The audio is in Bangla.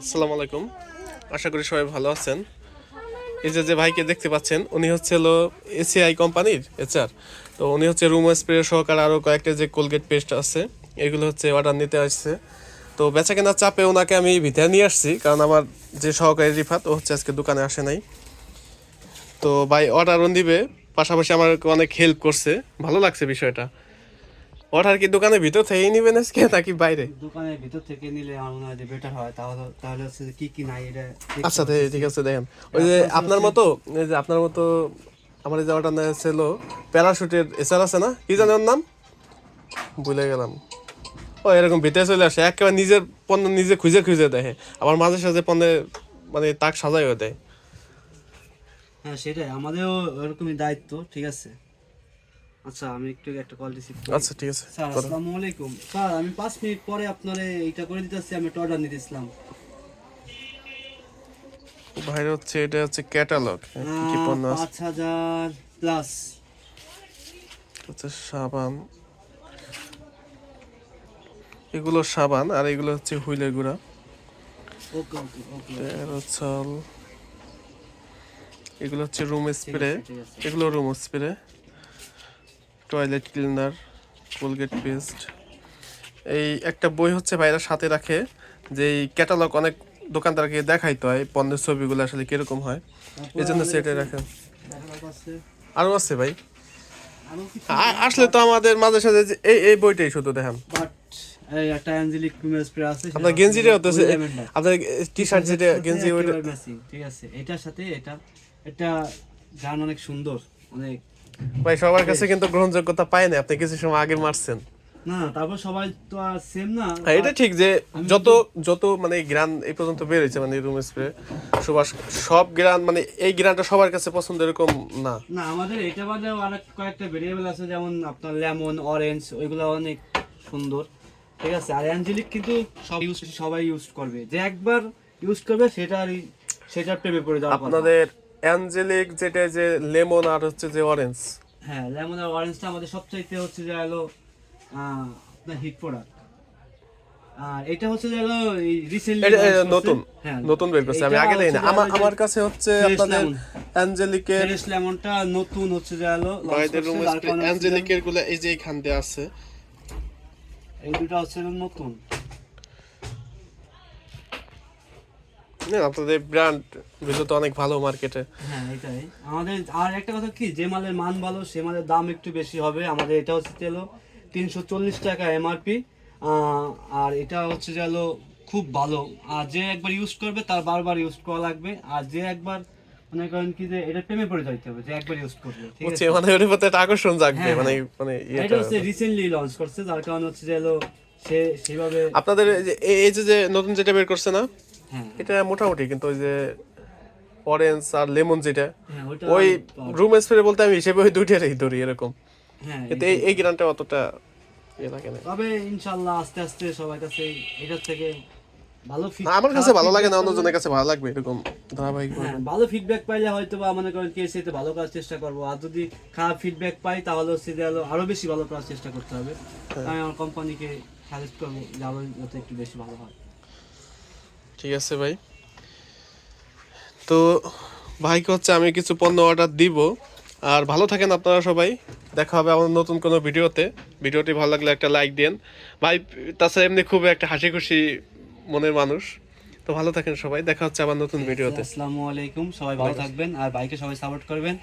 আসসালামু আলাইকুম। আশা করি সবাই ভালো আছেন। এই যে যে ভাইকে দেখতে পাচ্ছেন, উনি হচ্ছে হলো এসিআই কোম্পানির এচআর তো উনি হচ্ছে রুম স্প্রে সহকারে আরও কয়েকটা যে কোলগেট পেস্ট আছে, এগুলো হচ্ছে অর্ডার নিতে আসছে। তো বেচা কেনার চাপে ওনাকে আমি ভিতরে নিয়ে আসছি, কারণ আমার যে সহকারী রিফাত, ও হচ্ছে আজকে দোকানে আসে নাই। তো ভাই অর্ডারও দিবে, পাশাপাশি আমার অনেক হেল্প করছে। ভালো লাগছে বিষয়টা। অর্ডার কি দোকানের ভিতর থেকেই নিবেন আজকে নাকি বাইরে? দোকানের ভিতর থেকে নিলে আমার মনে হয় যে বেটার হয়। তাহলে তাহলে হচ্ছে কি কি নাই এটা আচ্ছা ঠিক- আছে দেখেন। ওই যে আপনার মতো এই যে আপনার মতো আমার এই অর্ডার ছিল প্যারাশুটের এসার আছে না? কি জানেন ওর নাম? ভুলে গেলাম। ও এরকম ভিতরে চলে আসে একেবারে নিজের পণ্য নিজে খুঁজে খুঁজে দেখে। আবার মাঝে সাঝে পণ্যে মানে তাক সাজাই সাজাইও দেয়। হ্যাঁ সেটাই। আমাদেরও ওরকমই দায়িত্ব ঠিক আছে? আচ্ছা আমি একটু একটা কল রিসিভ আচ্ছা ঠিক আছে। স্যার আসসালামু আলাইকুম। স্যার আমি পাঁচ মিনিট পরে আপনার এইটা করে দিতেছি আমি একটা অর্ডার নিতেছিলাম বাইরে হচ্ছে এটা হচ্ছে ক্যাটালগ কি কি পণ্য আছে? পাঁচ হাজার প্লাস হচ্ছে সাবান। এগুলো সাবান আর এগুলো হচ্ছে হুইলের গুঁড়া। ওকে ওকে ওকে এগুলো হচ্ছে রুম স্প্রে। এগুলো room spray. Toilet cleaner Colgate paste. এই একটা বই হচ্ছে ভাইরা সাথে রাখে যে এই ক্যাটালগ অনেক দোকানদারকে দেখাইতে হয় পণ্যের ছবিগুলো আসলে কীরকম হয়। এই জন্য সেটাই রাখেন আরও আছে। ভাই। আসলে তো আমাদের মাঝে সাথে এই এই বইটাই শুধু দেখেন। একটা অ্যাঞ্জেলিক ক্রিমের স্প্রে আছে আপনার গেঞ্জিটা হতেছে আপনার টি শার্ট যেটা গেঞ্জি ওইটা ঠিক আছে। এটার সাথে এটা এটা গান অনেক সুন্দর অনেক ভাই সবার কাছে কিন্তু গ্রহণযোগ্যতা পায় না আপনি কিছু সময় আগে মারছেন। না না, তারপর সবাই তো আর সেম না হ্যাঁ এটা ঠিক যে যত যত মানে গ্রান এই পর্যন্ত বেরোয়েছে মানে রুম স্প্রে সুবাস সব গ্রান মানে এই গ্রানটা সবার কাছে পছন্দ এরকম না। না আমাদের এটা বাদেও অনেক কয়েকটা ভেরিয়েবল আছে যেমন আপনার লেমন অরেঞ্জ ওইগুলো অনেক সুন্দর ঠিক আছে? আর অ্যাঞ্জেলিক কিন্তু সব ইউজ সবাই ইউজ করবে। যে একবার ইউজ করবে সেটারই সেটার প্রেমে পড়ে যাওয়ার আপনাদের অ্যাঞ্জেলিক যেটা যে লেমন আর হচ্ছে যে অরেঞ্জ হ্যাঁ লেমন আর অরেঞ্জটা আমাদের সবচাইতে হচ্ছে যে হলো আপনার হিট প্রোডাক্ট আর এটা হচ্ছে যে হলো রিসেন্টলি এটা এটা নতুন নতুন বের করছে আমি আগে দেই না। আমার আমার কাছে হচ্ছে Fresh আপনাদের অ্যাঞ্জেলিকের ফ্রেশ লেমনটা নতুন হচ্ছে যে হলো রুম অ্যাঞ্জেলিকেরগুলো এই যে এখান দিয়ে আছে। এই দুটো হচ্ছে নতুন। না, আপনাদের ব্র্যান্ড তো অনেক ভালো মার্কেটে হ্যাঁ এটাই। আমাদের আর একটা কথা কি যে মালের মান ভালো সে মালের দাম একটু বেশি হবে। আমাদের এটা হচ্ছে হলো তিনশো চল্লিশ টাকা এমআরপি আর এটা হচ্ছে হলো খুব ভালো। আর যে একবার ইউজ করবে তার বারবার ইউজ করা লাগবে। আর যে একবার মনে করেন কি যে এটা প্রেমে পড়ে যাইতে হবে যে একবার ইউজ করবে ঠিক আছে? মানে ওর প্রতি একটা আকর্ষণ জাগবে হ্যাঁ, মানে হ্যাঁ। মানে এটা হচ্ছে রিসেন্টলি লঞ্চ করছে যার কারণে হচ্ছে যে সে সেভাবে আপনাদের এই যে- নতুন যেটা বের করছে না? এটা মোটামুটি কিন্তু ওই যে অরেঞ্জ আর লেমন যেটা হ্যাঁ ওই রুম স্প্রে বলতে আমি হিসেবে ওই দুইটারই ধরি এরকম। হ্যাঁ কিন্তু এই এই গ্রানটা অতটা ইয়ে লাগে না। তবে ইনশাল্লাহ আস্তে আস্তে সবার কাছে এটার থেকে ভালো না, আমার কাছে ভালো লাগে না অন্যজনের কাছে ভালো লাগবে এরকম ধারাবাহিক হ্যাঁ ভালো ফিডব্যাক পাইলে হয়তো বা মনে করেন ভালো করার চেষ্টা করব। আর যদি খারাপ ফিডব্যাক পাই তাহলে হচ্ছে যে আরো- আরও বেশি ভালো করার চেষ্টা করতে হবে। হ্যাঁ। আমি আমার কোম্পানিকে সাজেস্ট করব যাব যাতে একটু বেশি ভালো হয়। ঠিক আছে ভাই। তো ভাইকে হচ্ছে আমি কিছু পণ্য অর্ডার দিব। আর ভালো থাকেন আপনারা সবাই। দেখা হবে আমার নতুন কোনো ভিডিওতে। ভিডিওটি ভালো লাগলে একটা লাইক দেন। ভাই তাছাড়া এমনি খুব একটা হাসি খুশি মনের মানুষ। তো ভালো থাকেন সবাই। দেখা হচ্ছে আবার নতুন ভিডিওতে। আসসালামু আলাইকুম। সবাই ভালো থাকবেন। আর বাইকে সবাই সাপোর্ট করবেন।